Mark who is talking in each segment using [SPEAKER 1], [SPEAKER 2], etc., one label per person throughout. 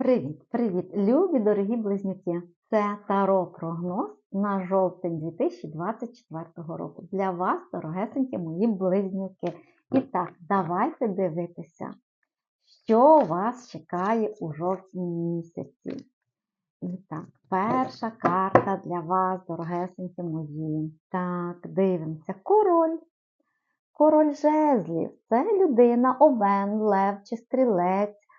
[SPEAKER 1] Привіт, привіт, любі дорогі близнюки! Це Таро прогноз на жовтень 2024 року. Для вас, дорогесенькі мої близнюки. І так, давайте дивитися, що вас чекає у жовтні місяці. І так, перша карта для вас, дорогесенькі мої. Так, дивимося. Король. Король жезлів. Це людина, овен, лев чи стрілець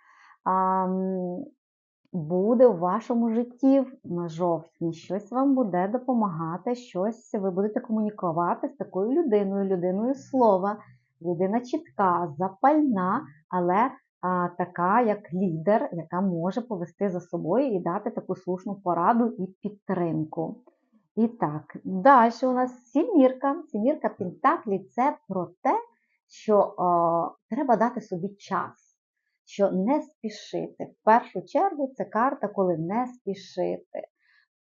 [SPEAKER 1] буде у вашому житті на жовтні. Щось вам буде допомагати, щось ви будете комунікувати з такою людиною, людиною слова. Людина чітка, запальна, але а, така, як лідер, яка може повести за собою і дати таку слушну пораду і підтримку. І так, далі у нас сімірка. Сімірка Пентаклі це про те, що о, треба дати собі час що не спішити. В першу чергу це карта, коли не спішити.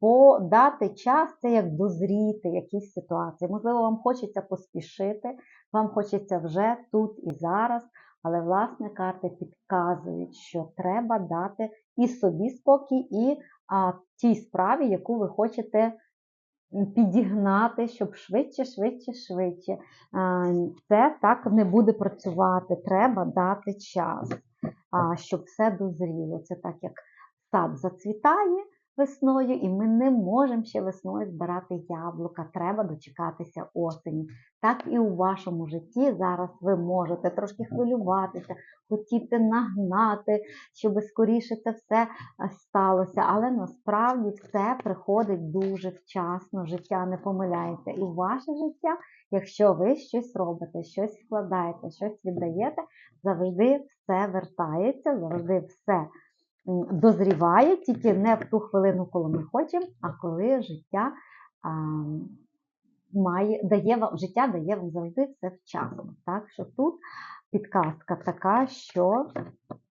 [SPEAKER 1] Подати час це як дозріти якісь ситуації. Можливо, вам хочеться поспішити, вам хочеться вже тут і зараз, але, власне, карти підказують, що треба дати і собі спокій, і а, тій справі, яку ви хочете підігнати, щоб швидше, швидше, швидше. А, це так не буде працювати. Треба дати час щоб все дозріло. Це так, як сад зацвітає весною, і ми не можемо ще весною збирати яблука. Треба дочекатися осені. Так і у вашому житті зараз ви можете трошки хвилюватися, хотіти нагнати, щоб скоріше це все сталося. Але насправді все приходить дуже вчасно, життя не помиляється. І ваше життя, якщо ви щось робите, щось вкладаєте, щось віддаєте, завжди все вертається, завжди все дозріває, тільки не в ту хвилину, коли ми хочемо, а коли життя а, має, дає вам, життя дає вам завжди все вчасно. Так що тут підказка така, що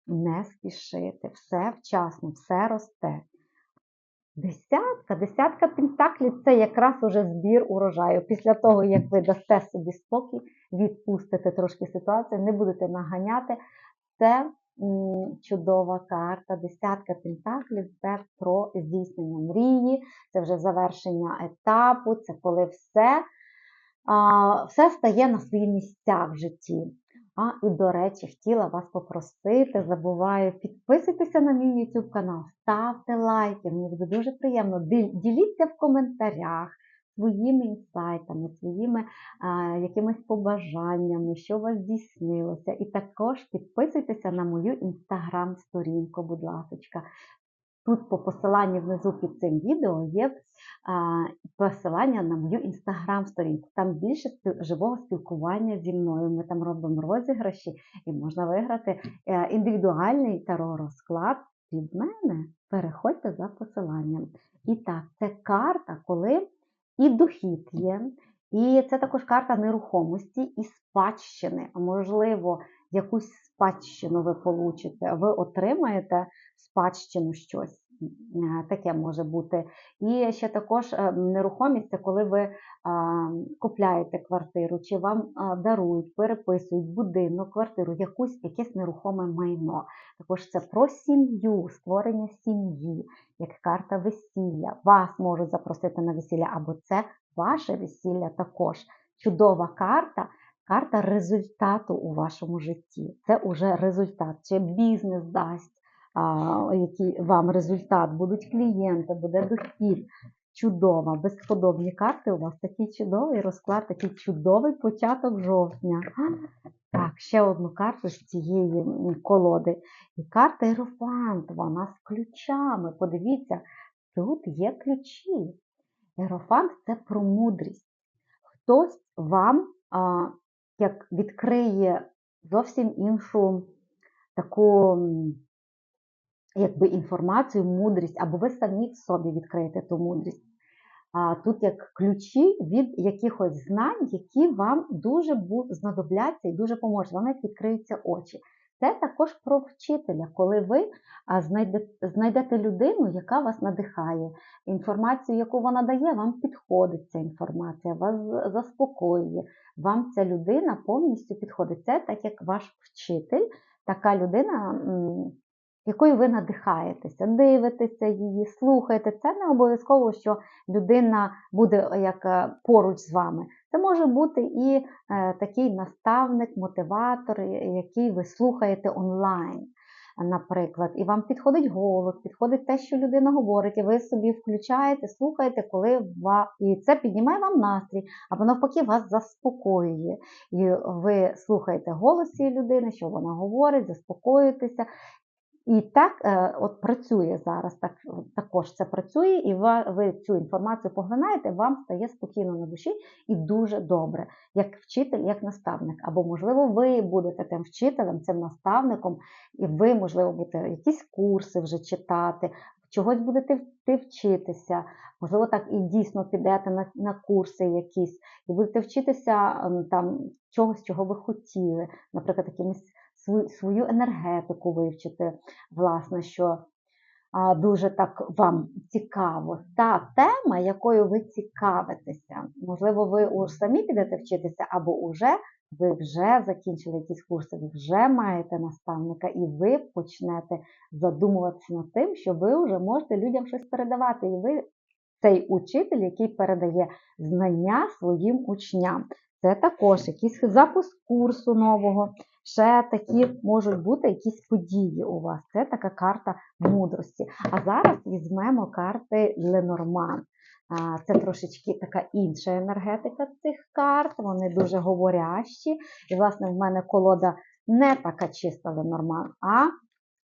[SPEAKER 1] не спішити, все вчасно, все росте. Десятка, десятка пентаклів це якраз уже збір урожаю. Після того, як ви дасте собі спокій, відпустите трошки ситуацію, не будете наганяти. Це чудова карта, десятка пентаклів це про здійснення мрії, це вже завершення етапу, це коли все все стає на свої місця в житті. А і, до речі, хотіла вас попросити, забуваю, підписуйтеся на мій YouTube канал, ставте лайки, мені буде дуже приємно. Діліться в коментарях, своїми інсайтами, своїми а, якимись побажаннями, що у вас здійснилося. І також підписуйтеся на мою інстаграм-сторінку, будь ласка. Тут по посиланні внизу під цим відео є посилання на мою інстаграм-сторінку. Там більше живого спілкування зі мною. Ми там робимо розіграші і можна виграти е, індивідуальний таро-розклад від мене. Переходьте за посиланням. І так, це карта, коли і дохід є. І це також карта нерухомості і спадщини. Можливо, якусь спадщину ви получите, ви отримаєте спадщину щось. Е, таке може бути. І ще також е, нерухомість це коли ви купляєте квартиру, чи вам дарують, переписують будинок, квартиру, якусь якесь нерухоме майно. Також це про сім'ю, створення сім'ї, як карта весілля. Вас можуть запросити на весілля, або це ваше весілля також. Чудова карта. Карта результату у вашому житті. Це уже результат. Чи бізнес дасть, який вам результат, будуть клієнти, буде дохід. Чудова, безподобні карти. У вас такий чудовий розклад, такий чудовий початок жовтня. Так, ще одну карту з цієї колоди. І карта Ерофант, вона з ключами. Подивіться, тут є ключі. Ерофант це про мудрість. Хтось вам а, як відкриє зовсім іншу таку якби, інформацію, мудрість, або ви самі в собі відкриєте ту мудрість. А Тут як ключі від якихось знань, які вам дуже знадобляться і дуже поможуть. Вам як відкриються очі. Це також про вчителя, коли ви знайдете людину, яка вас надихає. Інформацію, яку вона дає, вам підходить ця інформація, вас заспокоює. Вам ця людина повністю підходить. Це так як ваш вчитель, така людина якою ви надихаєтеся, дивитеся її, слухаєте. Це не обов'язково, що людина буде е, як е, поруч з вами. Це може бути і е, такий наставник, мотиватор, який ви слухаєте онлайн. Наприклад, і вам підходить голос, підходить те, що людина говорить, і ви собі включаєте, слухаєте, коли ва... і це піднімає вам настрій, або навпаки вас заспокоює. І ви слухаєте голос цієї людини, що вона говорить, заспокоюєтеся. І так е, от працює зараз, так, також це працює, і ви, ви цю інформацію поглинаєте, вам стає спокійно на душі і дуже добре, як вчитель, як наставник. Або, можливо, ви будете тим вчителем, цим наставником, і ви, можливо, будете якісь курси вже читати, чогось будете вчитися. Можливо, так і дійсно підете на, на курси якісь, і будете вчитися там чогось, чого ви хотіли, наприклад, якимись свою, енергетику вивчити, власне, що дуже так вам цікаво. Та тема, якою ви цікавитеся. Можливо, ви уж самі підете вчитися, або уже ви вже закінчили якісь курси, ви вже маєте наставника, і ви почнете задумуватися над тим, що ви вже можете людям щось передавати. І ви цей учитель, який передає знання своїм учням. Це також якийсь запуск курсу нового. Ще такі можуть бути якісь події у вас. Це така карта мудрості. А зараз візьмемо карти Ленорман. Це трошечки така інша енергетика цих карт, вони дуже говорящі. І, власне, в мене колода не така чиста Ленорман, а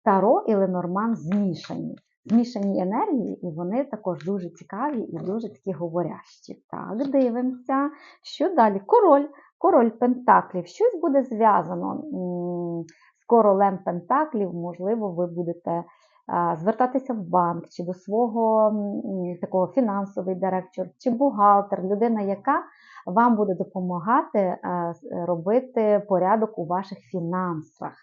[SPEAKER 1] Таро і Ленорман змішані. Змішані енергії, і вони також дуже цікаві і дуже такі говорящі. Так, дивимося. Що далі? Король. Король Пентаклів. Щось буде зв'язано з королем Пентаклів, можливо, ви будете звертатися в банк чи до свого такого фінансовий директор, чи бухгалтер, людина, яка вам буде допомагати робити порядок у ваших фінансах.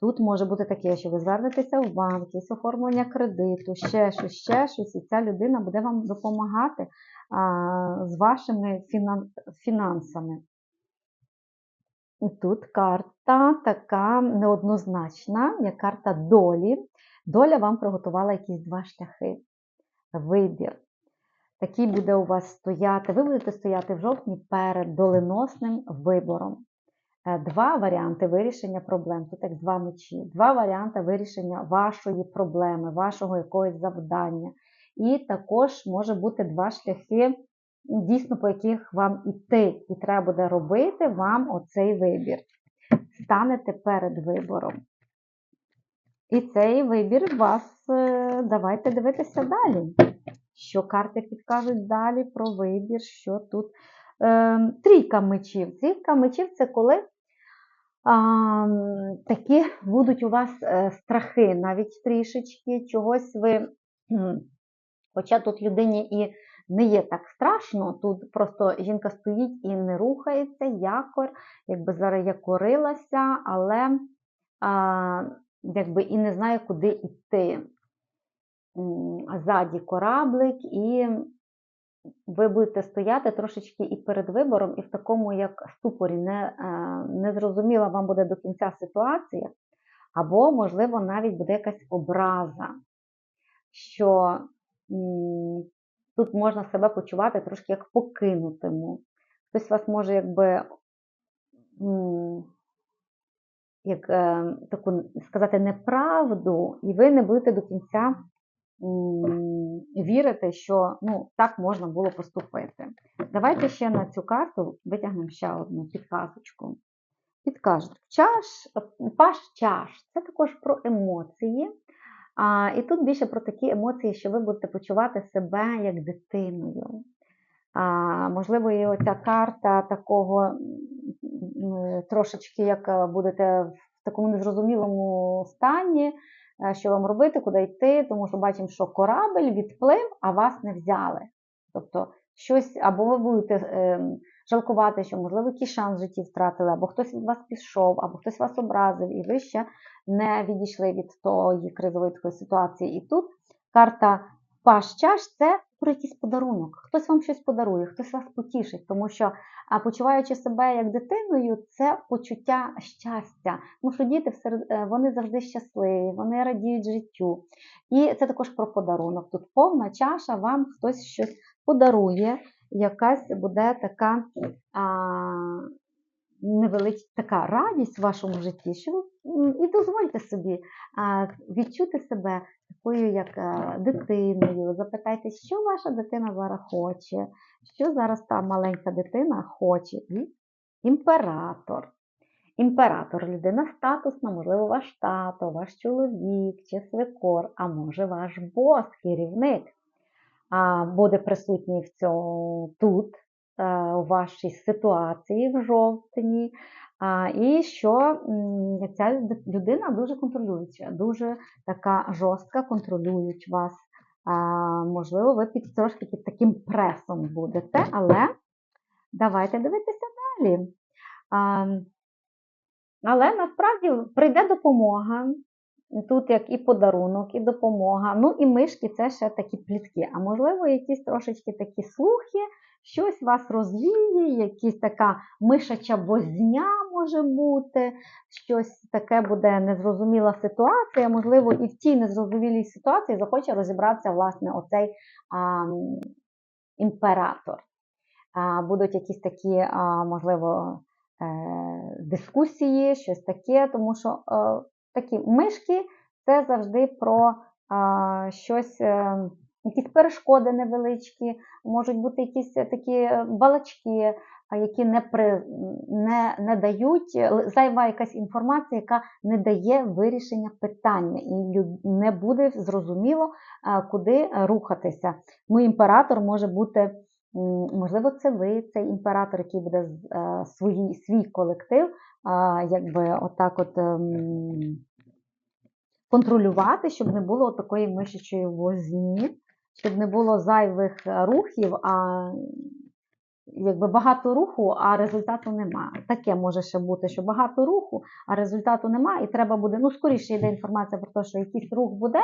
[SPEAKER 1] Тут може бути таке, що ви звернетеся в банк, якесь оформлення кредиту, ще щось, ще щось, і ця людина буде вам допомагати а, з вашими фінансами. І тут карта така неоднозначна, як карта долі. Доля вам приготувала якісь два шляхи. Вибір. Такий буде у вас стояти. Ви будете стояти в жовтні перед доленосним вибором. Е, два варіанти вирішення проблем. Тут як два мечі, два варіанти вирішення вашої проблеми, вашого якогось завдання. І також може бути два шляхи, дійсно, по яких вам іти, і треба буде робити вам оцей вибір. Станете перед вибором. І цей вибір вас, е, давайте дивитися далі. Що карти підкажуть далі про вибір, що тут. Е, трійка мечів. Трійка мечів це коли а, такі будуть у вас е, страхи, навіть трішечки, чогось ви. Хоча тут людині і не є так страшно, тут просто жінка стоїть і не рухається, якор, якби зараз якорилася, але а, якби і не знає, куди йти. Ззаді кораблик, і ви будете стояти трошечки і перед вибором, і в такому, як ступорі, не, е, не зрозуміла вам буде до кінця ситуація, або, можливо, навіть буде якась образа, що тут можна себе почувати трошки як покинутиму. Хтось вас може, якби, як е, таку сказати, неправду, і ви не будете до кінця вірити, що ну, так можна було поступити. Давайте ще на цю карту витягнемо ще одну підказочку. Підкажуть, чаш, паш чаш це також про емоції. А, І тут більше про такі емоції, що ви будете почувати себе як дитиною. А, Можливо, і оця карта такого трошечки, як будете в такому незрозумілому стані, Е, що вам робити, куди йти, тому що бачимо, що корабель відплив, а вас не взяли. Тобто, щось, або ви будете е, жалкувати, що, можливо, якийсь шанс в житті втратили, або хтось від вас пішов, або хтось вас образив, і ви ще не відійшли від тої кризової такої ситуації. І тут карта Паш чаш це про якийсь подарунок. Хтось вам щось подарує, хтось вас потішить, тому що а, почуваючи себе як дитиною, це почуття щастя. Тому що діти е, вони завжди щасливі, вони радіють життю. І це також про подарунок. Тут повна чаша, вам хтось щось подарує, якась буде така. А, невеличка така радість в вашому житті, що ви і дозвольте собі відчути себе такою, як е, дитиною. Запитайте, що ваша дитина зараз хоче, що зараз та маленька дитина хоче. Імператор. Імператор людина статусна, можливо, ваш тато, ваш чоловік чи свекор, а може ваш бос, керівник буде присутній в цьому тут, у вашій ситуації в жовтні. І що ця людина дуже контролююча, дуже така жорстка, контролюють вас. Можливо, ви під трошки під таким пресом будете, але давайте дивитися далі. Але насправді прийде допомога. Тут як і подарунок, і допомога. Ну і мишки це ще такі плітки. А можливо, якісь трошечки такі слухи, щось вас розвіє, якась така мишача возня може бути, щось таке буде незрозуміла ситуація. Можливо, і в тій незрозумілій ситуації захоче розібратися власне оцей а, імператор. А, будуть якісь такі, а, можливо, е, дискусії, щось таке, тому що е, такі мишки це завжди про а, щось, е, якісь перешкоди невеличкі, можуть бути якісь такі балачки, які не, при, не, не дають, зайва якась інформація, яка не дає вирішення питання, і не буде зрозуміло, куди рухатися. Ну, імператор може бути. Можливо, це ви, цей імператор, який буде е, свої, свій колектив, якби отак от ем, контролювати, щоб не було такої мишачої возні, щоб не було зайвих е, рухів, а якби багато руху, а результату нема. Таке може ще бути, що багато руху, а результату нема, і треба буде, ну, скоріше йде інформація про те, що якийсь рух буде,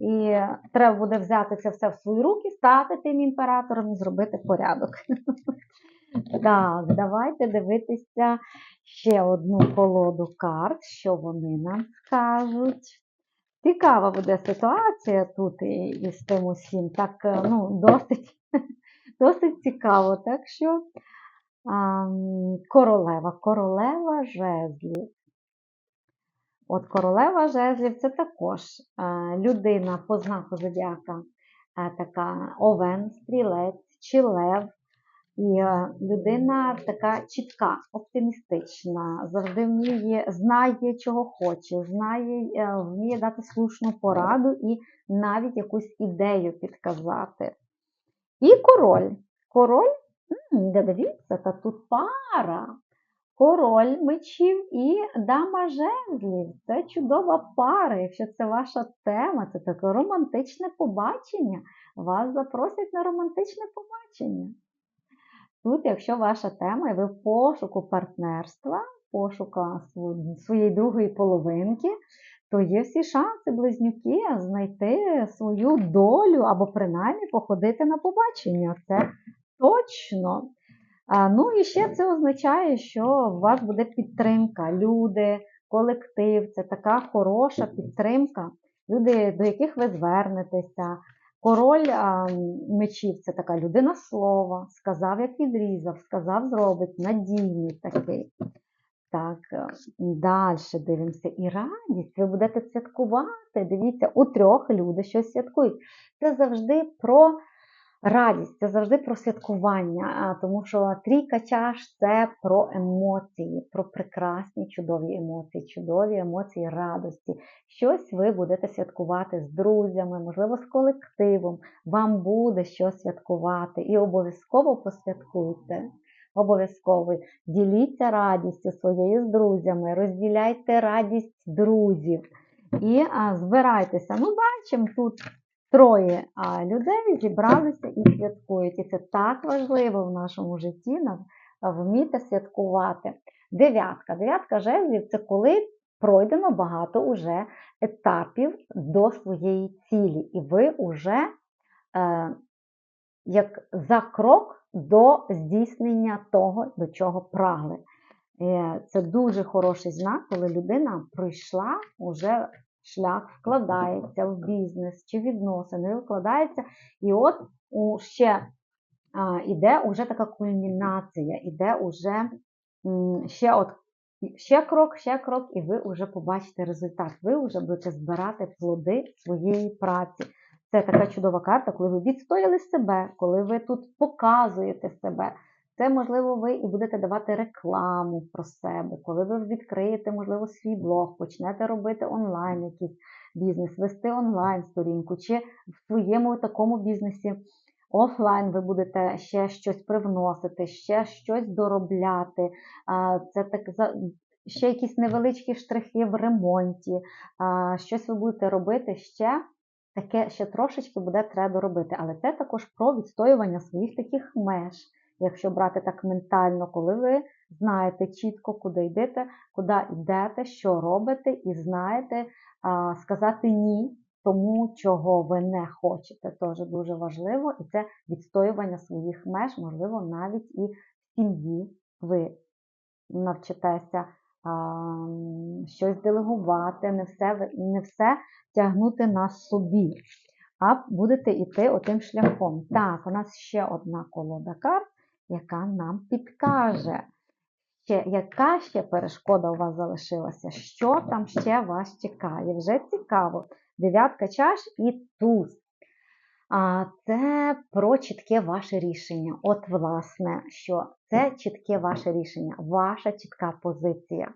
[SPEAKER 1] і треба буде взяти це все в свої руки, стати тим імператором і зробити порядок. Так, давайте дивитися ще одну колоду карт, що вони нам скажуть. Цікава буде ситуація тут і, і тим усім. Так, е, ну, досить, досить цікаво. Так що а, королева, королева жезлів. От королева жезлів це також е, людина по знаку зодіака, е, така овен, стрілець чи лев. І е, людина така чітка, оптимістична, завжди вміє, знає, чого хоче, знає, е, вміє дати слушну пораду і навіть якусь ідею підказати. І король. Король, де дивіться, та тут пара. Король мечів і дама жезлів. Це чудова пара. Якщо це ваша тема, це таке романтичне побачення. Вас запросять на романтичне побачення. Тут, якщо ваша тема, і ви в пошуку партнерства, пошука своєї другої половинки, то є всі шанси близнюки знайти свою долю або принаймні походити на побачення. Це точно. Ну і ще це означає, що у вас буде підтримка, люди, колектив, це така хороша підтримка, люди, до яких ви звернетеся. Король а, мечів це така людина слова, сказав, як відрізав, сказав, зробить, надійний такий. Так, далі дивимося. І радість, ви будете святкувати. Дивіться, у трьох люди щось святкують. Це завжди про радість, це завжди про святкування, тому що трійка чаш це про емоції, про прекрасні чудові емоції, чудові емоції радості. Щось ви будете святкувати з друзями, можливо, з колективом. Вам буде що святкувати, і обов'язково посвяткуйте. Обов'язково діліться радістю своєю з друзями, розділяйте радість друзів і а, збирайтеся. Ну, бачимо, тут троє людей зібралися і святкують. І це так важливо в нашому житті вміти святкувати. Дев'ятка. Дев'ятка жезлів це коли пройдено багато уже етапів до своєї цілі, і ви вже е, як за крок до здійснення того, до чого прагли. Е, Це дуже хороший знак, коли людина пройшла уже шлях, вкладається в бізнес чи відносини, вкладається, і от у ще а, іде уже така кульмінація, іде уже ще от ще крок, ще крок, і ви вже побачите результат. Ви вже будете збирати плоди своєї праці. Це така чудова карта, коли ви відстояли себе, коли ви тут показуєте себе. Це, можливо, ви і будете давати рекламу про себе, коли ви відкриєте, можливо, свій блог, почнете робити онлайн якийсь бізнес, вести онлайн сторінку, чи в своєму такому бізнесі офлайн ви будете ще щось привносити, ще щось доробляти. Це так за ще якісь невеличкі штрихи в ремонті, щось ви будете робити ще. Таке ще трошечки буде треба доробити, але це також про відстоювання своїх таких меж якщо брати так ментально, коли ви знаєте чітко, куди йдете, куди йдете, що робите, і знаєте сказати ні тому, чого ви не хочете. Теж дуже важливо, і це відстоювання своїх меж, можливо, навіть і в сім'ї ви навчитеся. Щось делегувати, не все не все тягнути на собі, а будете йти отим шляхом. Так, у нас ще одна колода карт яка нам підкаже, ще, яка ще перешкода у вас залишилася, що там ще вас чекає. Вже цікаво. Дев'ятка чаш і туз. А Це про чітке ваше рішення. От, власне, що це чітке ваше рішення, ваша чітка позиція.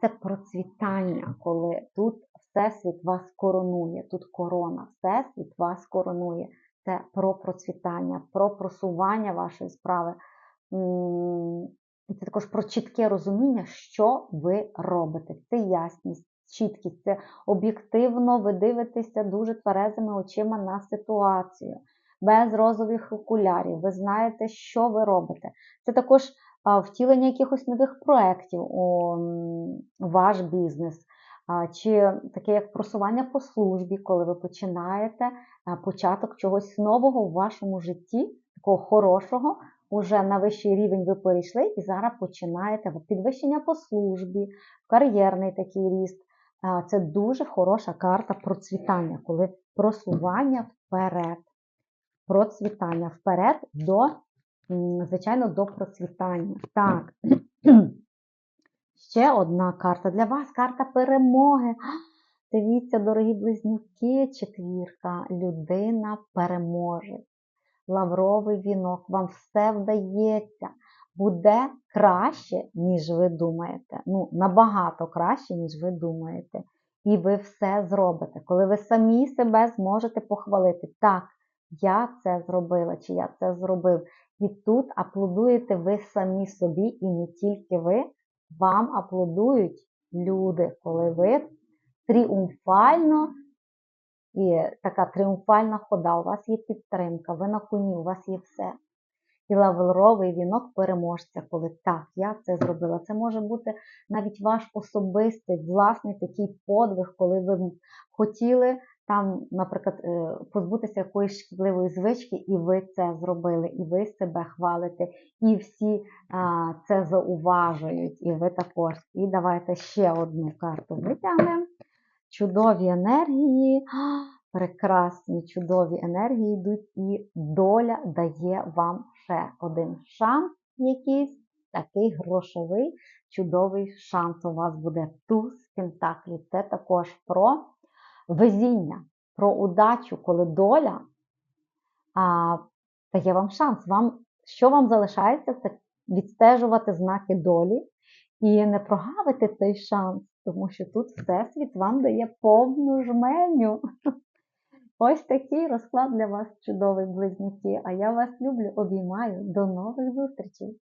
[SPEAKER 1] Це процвітання, коли тут Всесвіт вас коронує, тут корона, Всесвіт вас коронує це про процвітання, про просування вашої справи. І це також про чітке розуміння, що ви робите. Це ясність, чіткість, це об'єктивно ви дивитеся дуже тверезими очима на ситуацію, без розових окулярів. Ви знаєте, що ви робите. Це також втілення якихось нових проєктів у ваш бізнес чи таке як просування по службі, коли ви починаєте початок чогось нового в вашому житті, такого хорошого, уже на вищий рівень ви перейшли і зараз починаєте підвищення по службі, кар'єрний такий ріст. Це дуже хороша карта процвітання, коли просування вперед. Процвітання вперед до, звичайно, до процвітання. Так. Ще одна карта для вас карта перемоги. Дивіться, дорогі близнюки, четвірка, людина переможе. Лавровий вінок, вам все вдається. Буде краще, ніж ви думаєте. Ну, набагато краще, ніж ви думаєте. І ви все зробите. Коли ви самі себе зможете похвалити. Так, я це зробила, чи я це зробив. І тут аплодуєте ви самі собі, і не тільки ви вам аплодують люди, коли ви тріумфально і така тріумфальна хода, у вас є підтримка, ви на коні, у вас є все. І лавровий вінок переможця, коли так, я це зробила. Це може бути навіть ваш особистий, власний такий подвиг, коли ви хотіли там, наприклад, е, позбутися якоїсь шкідливої звички, і ви це зробили, і ви себе хвалите, і всі це зауважують, і ви також. І давайте ще одну карту витягнемо. Чудові енергії, прекрасні чудові енергії йдуть, і доля дає вам ще один шанс, якийсь такий грошовий, чудовий шанс. У вас буде туз пентаклів. Це також про везіння, про удачу, коли доля а, дає вам шанс. Вам, Що вам залишається, це відстежувати знаки долі і не прогавити цей шанс, тому що тут Всесвіт вам дає повну жменю. Ось такий розклад для вас чудовий близнюки. А я вас люблю, обіймаю. До нових зустрічей!